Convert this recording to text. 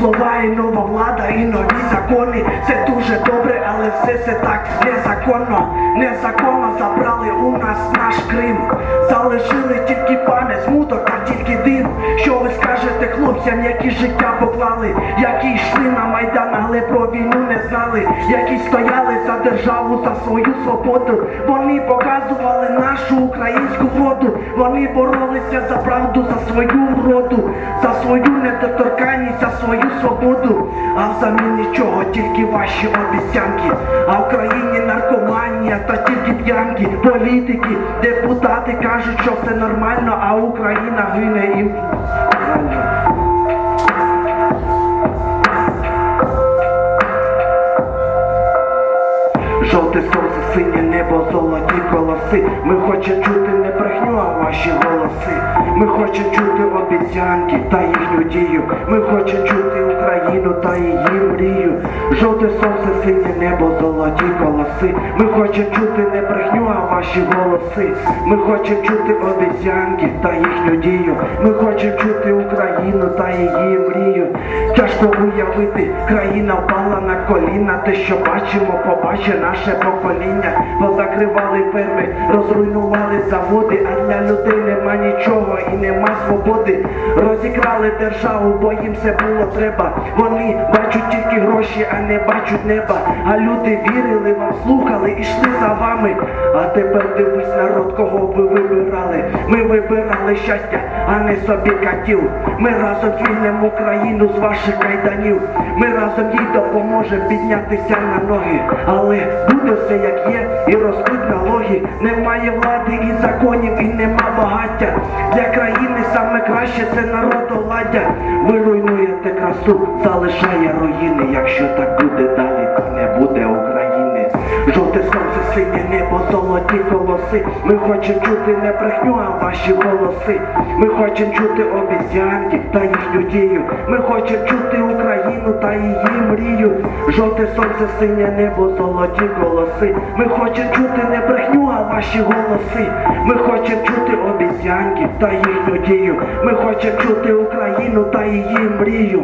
слова і нова влада, і нові закони. Це дуже добре, але все це так незаконно. Незаконно забрали у нас наш Крим. Залишили тільки пам'ять, смуток та тільки дим. Що ви скажете хлопцям, які життя поклали, які йшли на майдан, але про війну не знали, які стояли за державу, за свою свободу. Вони показували нашу українську воду. Вони боролися за правду, за свою вроду, за свою недоторканність. А взамін нічого, тільки ваші обіцянки. А в країні наркоманія та тільки п'янки, політики, депутати кажуть, що все нормально, а Україна гине і. Жовте сонце, синє небо, золоті колоси. Ми хочемо чути не брехню, а ваші голоси. Ми хочемо чути обіцянки та їхню дію. Ми хочемо чути Україну та її мрію. Жовте сонце, синє небо, золоті колоси. Ми хочемо чути не брехню, а ваші голоси. Ми хочемо чути обіцянки та їхню дію. Ми хочемо чути Україну та її мрію. Тяжко уявити, країна впала на коліна. Те, що бачимо, побачить наше покоління. Позакривали ферми, розруйнували заводи, а для людей нема нічого і нема свободи. Розікрали державу, бо їм все було треба. Вони тільки гроші, а не бачать неба. А люди вірили вам, слухали і йшли за вами. А тепер дивись народ, кого ви вибирали. Ми вибирали щастя, а не собі катів. Ми разом звільнимо Україну з ваших кайданів. Ми разом їй допоможемо піднятися на ноги. Але буде все як є, і ростуть налоги. Немає влади і законів, і нема багаття. Для країни саме краще це народовладдя. Ви руйнуєте красу, залишає руїни. Якщо так буде далі, то не буде України. Жовте сонце, синє небо, золоті колоси. Ми хочемо чути не брехню, а ваші голоси. Ми хочемо чути обіцянки та їхню дію. Ми хочемо чути Україну та її мрію. Жовте сонце, синє небо, золоті колоси. Ми хочемо чути не брехню, а ваші голоси. Ми хочемо чути обіцянки та їхню дію. Ми хочемо чути Україну та її мрію.